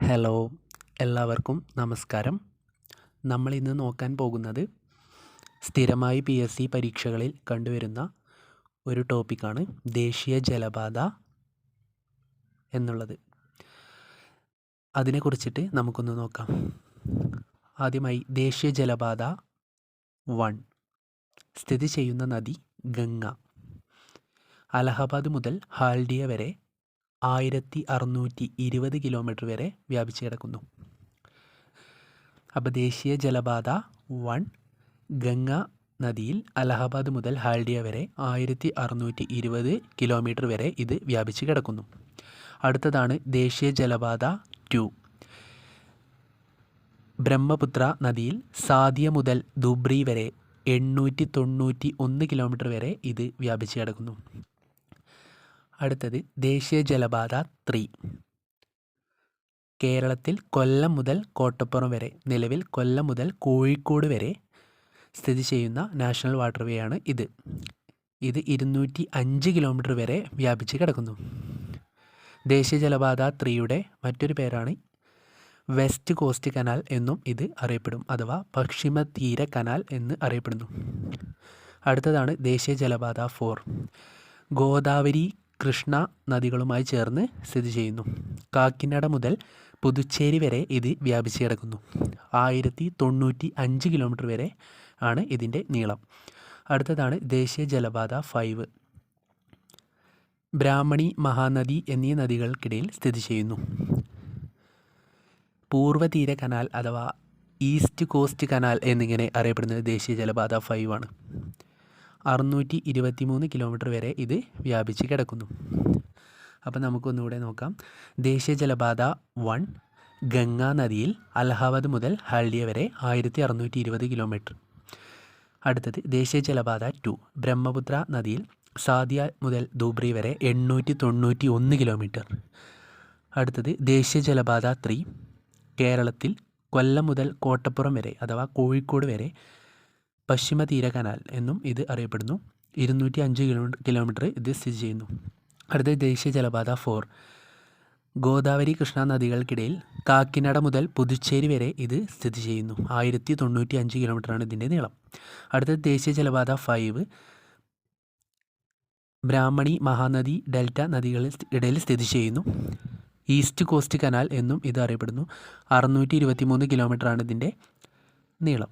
Hello എല്ലാവർക്കും നമസ്കാരം. നമ്മൾ ഇന്ന് നോക്കാൻ പോകുന്നത് സ്ഥിരമായി പി എസ് സി പരീക്ഷകളിൽ കണ്ടുവരുന്ന ഒരു ടോപ്പിക്കാണ് ദേശീയ ജലപാത എന്നുള്ളത്. അതിനെക്കുറിച്ചിട്ട് നമുക്കൊന്ന് നോക്കാം. ആദ്യമായി ദേശീയ ജലപാത വൺ. സ്ഥിതി ചെയ്യുന്ന നദി ഗംഗ. അലഹബാദ് മുതൽ ഹാൽഡിയ വരെ ആയിരത്തി അറുന്നൂറ്റി ഇരുപത് കിലോമീറ്റർ വരെ വ്യാപിച്ചു കിടക്കുന്നു. അപ്പോൾ ദേശീയ ജലപാത വൺ ഗംഗ നദിയിൽ അലഹബാദ് മുതൽ ഹാൽഡിയ വരെ ആയിരത്തി അറുന്നൂറ്റി ഇരുപത് കിലോമീറ്റർ വരെ ഇത് വ്യാപിച്ച് കിടക്കുന്നു. അടുത്തതാണ് ദേശീയ ജലപാത ടു. ബ്രഹ്മപുത്ര നദിയിൽ സാദിയ മുതൽ ദുബ്രി വരെ എണ്ണൂറ്റി തൊണ്ണൂറ്റി ഒന്ന് കിലോമീറ്റർ വരെ ഇത് വ്യാപിച്ച് കിടക്കുന്നു. അടുത്തത് ദേശീയ ജലപാത ത്രീ. കേരളത്തിൽ കൊല്ലം മുതൽ കോട്ടപ്പുറം വരെ നിലവിൽ കൊല്ലം മുതൽ കോഴിക്കോട് വരെ സ്ഥിതി ചെയ്യുന്ന നാഷണൽ വാട്ടർവേ ആണ് ഇത്. ഇത് ഇരുന്നൂറ്റി അഞ്ച് കിലോമീറ്റർ വരെ വ്യാപിച്ച് കിടക്കുന്നു. ദേശീയ ജലപാത ത്രീയുടെ മറ്റൊരു പേരാണ് വെസ്റ്റ് കോസ്റ്റ് കനാൽ എന്നും ഇത് അറിയപ്പെടും അഥവാ പശ്ചിമ തീര കനാൽ എന്ന് അറിയപ്പെടുന്നു. അടുത്തതാണ് ദേശീയ ജലപാത ഫോർ. ഗോദാവരി കൃഷ്ണ നദികളുമായി ചേർന്ന് സ്ഥിതി ചെയ്യുന്നു. കാക്കിനട മുതൽ പുതുച്ചേരി വരെ ഇത് വ്യാപിച്ച് കിടക്കുന്നു. ആയിരത്തി തൊണ്ണൂറ്റി അഞ്ച് കിലോമീറ്റർ വരെ ആണ് ഇതിന്റെ നീളം. അടുത്തതാണ് ദേശീയ ജലപാത ഫൈവ്. ബ്രാഹ്മണി മഹാനദി എന്നീ നദികൾക്കിടയിൽ സ്ഥിതി ചെയ്യുന്നു. പൂർവതീര കനാൽ അഥവാ ഈസ്റ്റ് കോസ്റ്റ് കനാൽ എന്നിങ്ങനെ അറിയപ്പെടുന്നത് ദേശീയ ജലപാത ഫൈവ് ആണ് അറുന്നൂറ്റി ഇരുപത്തി മൂന്ന് കിലോമീറ്റർ വരെ ഇത് വ്യാപിച്ച് കിടക്കുന്നു. അപ്പോൾ നമുക്കൊന്നുകൂടെ നോക്കാം. ദേശീയ ജലപാത വൺ ഗംഗാ നദിയിൽ അലഹാബാദ് മുതൽ ഹൾഡിയ വരെ ആയിരത്തി അറുന്നൂറ്റി ഇരുപത് കിലോമീറ്റർ. അടുത്തത് ദേശീയ ജലപാത ടു ബ്രഹ്മപുത്ര നദിയിൽ സാദിയ മുതൽ ധൂബ്രി വരെ എണ്ണൂറ്റി തൊണ്ണൂറ്റി ഒന്ന് കിലോമീറ്റർ. അടുത്തത് ദേശീയ ജലപാത ത്രീ കേരളത്തിൽ കൊല്ലം മുതൽ കോട്ടപ്പുറം വരെ അഥവാ കോഴിക്കോട് വരെ പശ്ചിമ തീര കനാൽ എന്നും ഇത് അറിയപ്പെടുന്നു. ഇരുന്നൂറ്റി അഞ്ച് കിലോ കിലോമീറ്റർ ഇത് സ്ഥിതി ചെയ്യുന്നു. അടുത്ത ദേശീയ ജലപാത ഫോർ. ഗോദാവരി കൃഷ്ണ നദികൾക്കിടയിൽ കാക്കിനട മുതൽ പുതുച്ചേരി വരെ ഇത് സ്ഥിതി ചെയ്യുന്നു. ആയിരത്തി തൊണ്ണൂറ്റി അഞ്ച് കിലോമീറ്ററാണ് ഇതിന്റെ നീളം. അടുത്ത ദേശീയ ജലപാത ഫൈവ്. ബ്രാഹ്മണി മഹാനദി ഡെൽറ്റ നദികളിൽ ഇടയിൽ സ്ഥിതി ചെയ്യുന്നു. ഈസ്റ്റ് കോസ്റ്റ് കനാൽ എന്നും ഇത് അറിയപ്പെടുന്നു. അറുന്നൂറ്റി ഇരുപത്തി മൂന്ന് കിലോമീറ്ററാണ് ഇതിന്റെ നീളം.